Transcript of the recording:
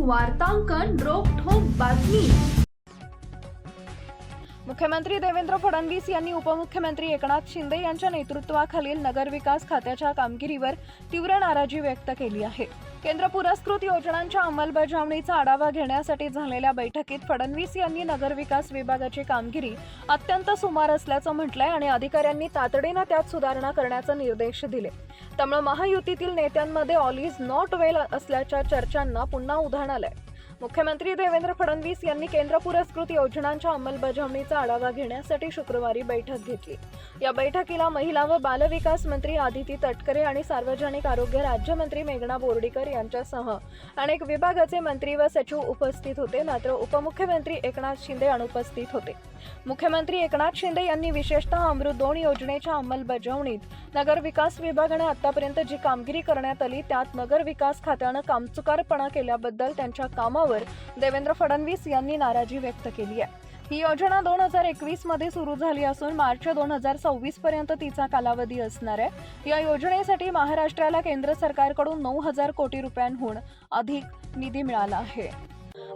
वार्तांकन रोखोक बातमी. मुख्यमंत्री देवेंद्र फडणवीस यांनी उपमुख्यमंत्री एकनाथ शिंदे यांच्या नेतृत्वाखालील नगरविकास खात्याच्या कामगिरीवर तीव्र नाराजी व्यक्त केली आहे. केंद्र पुरस्कृत योजनांच्या अंमलबजावणीचा आढावा घेण्यासाठी झालेल्या बैठकीत फडणवीस यांनी नगरविकास विभागाची कामगिरी अत्यंत सुमार असल्याचं म्हटलंय आणि अधिकाऱ्यांनी तातडीनं त्यात सुधारणा करण्याचे निर्देश दिले. त्यामुळे महायुतीतील नेत्यांमध्ये ऑल इज नॉट वेल असल्याच्या चर्चांना पुन्हा उधाण आलंय. मुख्यमंत्री देवेंद्र फडणवीस यांनी केंद्र पुरस्कृत योजनांच्या अंमलबजावणीचा आढावा घेण्यासाठी शुक्रवारी बैठक घेतली. या बैठकीला महिला व बालविकास मंत्री आदिती तटकरे आणि सार्वजनिक आरोग्य राज्यमंत्री मेघना बोर्डीकर यांच्यासह अनेक विभागाचे मंत्री व सचिव उपस्थित होते. मात्र उपमुख्यमंत्री एकनाथ शिंदे अनुपस्थित होते. मुख्यमंत्री एकनाथ शिंदे यांनी विशेषतः अमृत दोन योजनेच्या अंमलबजावणीत नगर विकास विभागाने आतापर्यंत जी कामगिरी करण्यात आली त्यात नगर विकास खात्यानं कामचुकारपणा केल्याबद्दल त्यांच्या कामावर देवेंद्र फडणवीस यांनी नाराजी व्यक्त केली आहे. ही योजना दोन हजार एकवीसमध्ये सुरू झाली असून मार्च दोन हजार सव्वीस पर्यंत तिचा कालावधी असणार आहे. या योजनेसाठी महाराष्ट्राला केंद्र सरकारकडून नऊ हजार कोटी रुपयांहून अधिक निधी मिळाला आहे.